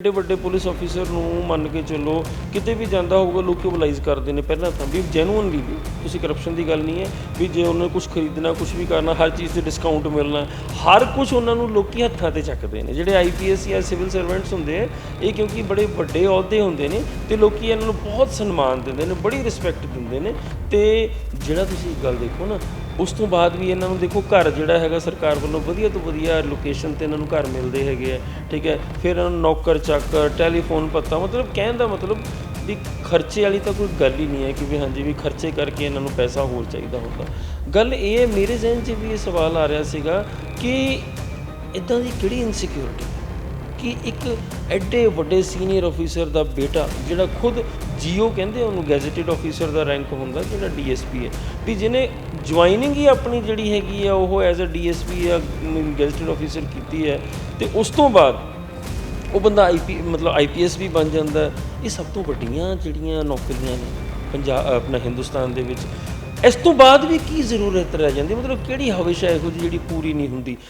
ਵੱਡੇ ਵੱਡੇ police officer ਨੂੰ ਮੰਨ ਕੇ ਚੱਲੋ, ਕਿਤੇ ਵੀ ਜਾਂਦਾ ਹੋਊਗਾ, ਲੋਕ ਮੋਬਿਲਾਈਜ਼ ਕਰਦੇ ਨੇ। ਪਹਿਲਾਂ ਤਾਂ ਵੀ ਜੈਨੂਇਨਲੀ ਵੀ, ਤੁਸੀਂ ਕਰਪਸ਼ਨ ਦੀ ਗੱਲ ਨਹੀਂ ਹੈ ਵੀ ਜੇ ਉਹਨਾਂ ਨੇ ਕੁਝ ਖਰੀਦਣਾ ਕੁਝ ਵੀ ਕਰਨਾ, ਹਰ ਚੀਜ਼ ਤੇ ਡਿਸਕਾਊਂਟ ਮਿਲਣਾ, ਹਰ ਕੁਝ ਉਹਨਾਂ ਨੂੰ ਲੋਕੀ ਹੱਥਾਂ ਤੇ ਚੱਕਦੇ ਨੇ। ਜਿਹੜੇ ਆਈਪੀਐਸ ਜਾਂ ਸਿਵਲ ਸਰਵੈਂਟਸ ਹੁੰਦੇ ਆ, ਇਹ ਕਿਉਂਕਿ ਬੜੇ ਵੱਡੇ ਅਹੁਦੇ ਹੁੰਦੇ ਨੇ ਤੇ ਲੋਕੀ ਇਹਨਾਂ ਨੂੰ ਬਹੁਤ ਸਨਮਾਨ ਦਿੰਦੇ ਨੇ, ਬੜੀ ਰਿਸਪੈਕਟ ਦਿੰਦੇ ਨੇ ਤੇ ਜਿਹੜਾ ਤੁਸੀਂ ਇੱਕ ਗੱਲ ਦੇਖੋ ਨਾ ਉਸ ਤੋਂ ਬਾਅਦ ਵੀ ਇਹਨਾਂ ਨੂੰ ਦੇਖੋ ਘਰ ਜਿਹੜਾ ਹੈਗਾ ਸਰਕਾਰ ਵੱਲੋਂ ਵਧੀਆ ਤੋਂ ਵਧੀਆ ਲੋਕੇਸ਼ਨ ਤੇ ਇਹਨਾਂ ਨੂੰ ਘਰ ਮਿਲਦੇ ਹੈਗੇ ਆ, ਠੀਕ ਹੈ। ਫਿਰ ਇਹਨਾਂ ਨੂੰ ਨੌਕਰ, ਚਾਕਰ ਟੈਲੀਫੋਨ ਪੱਤਾ, ਮਤਲਬ ਕਹਿਣ ਦਾ ਮਤਲਬ ਵੀ ਖਰਚੇ ਵਾਲੀ ਤਾਂ ਕੋਈ ਗੱਲ ਹੀ ਨਹੀਂ ਹੈ ਕਿ ਵੀ ਹਾਂਜੀ ਵੀ ਖਰਚੇ ਕਰਕੇ ਇਹਨਾਂ ਨੂੰ ਪੈਸਾ ਹੋਰ ਚਾਹੀਦਾ ਹੁੰਦਾ। ਗੱਲ ਇਹ ਹੈ, ਮੇਰੇ ਜ਼ਿਹਨ 'ਚ ਵੀ ਇਹ ਸਵਾਲ ਆ ਰਿਹਾ ਸੀਗਾ ਕਿ ਇਦਾਂ ਦੀ ਕਿਹੜੀ ਇਨਸਿਕਿਉਰਿਟੀ ਕਿ ਇੱਕ ਐਡੇ ਵੱਡੇ ਸੀਨੀਅਰ ਅਫੀਸਰ ਦਾ ਬੇਟਾ, ਜਿਹੜਾ ਖੁਦ ਜੀਓ ਕਹਿੰਦੇ ਉਹਨੂੰ ਗੈਜ਼ਟਡ ਅਫੀਸਰ ਦਾ ਰੈਂਕ ਹੁੰਦਾ, ਜਿਹੜਾ ਡੀਐਸਪੀ ਹੈ, ਵੀ ਜਿਹਨੇ ਜੁਆਇਨਿੰਗ ਹੀ ਆਪਣੀ ਜਿਹੜੀ ਹੈਗੀ ਆ, ਉਹ ਐਜ਼ ਅ ਡੀਐਸਪੀ ਜਾਂ ਗੈਜ਼ਟਡ ਅਫੀਸਰ ਕੀਤੀ ਹੈ, ਤੇ ਉਸ ਤੋਂ ਬਾਅਦ ਉਹ ਬੰਦਾ ਆਈਪੀ ਮਤਲਬ ਆਈਪੀਐਸ ਵੀ ਬਣ ਜਾਂਦਾ ਇਹ ਸਭ ਤੋਂ ਵੱਡੀਆਂ ਜਿਹੜੀਆਂ ਨੌਕਰੀਆਂ ਨੇ ਪੰਜਾਬ, ਆਪਣਾ ਹਿੰਦੁਸਤਾਨ ਦੇ ਵਿੱਚ। ਇਸ ਤੋਂ ਬਾਅਦ ਵੀ ਕੀ ਜ਼ਰੂਰਤ ਰਹਿ ਜਾਂਦੀ? ਮਤਲਬ ਕਿਹੜੀ ਹਵਿਸ਼ ਹੈ ਇਹੋ ਜਿਹੀ ਜਿਹੜੀ ਪੂਰੀ ਨਹੀਂ ਹੁੰਦੀ?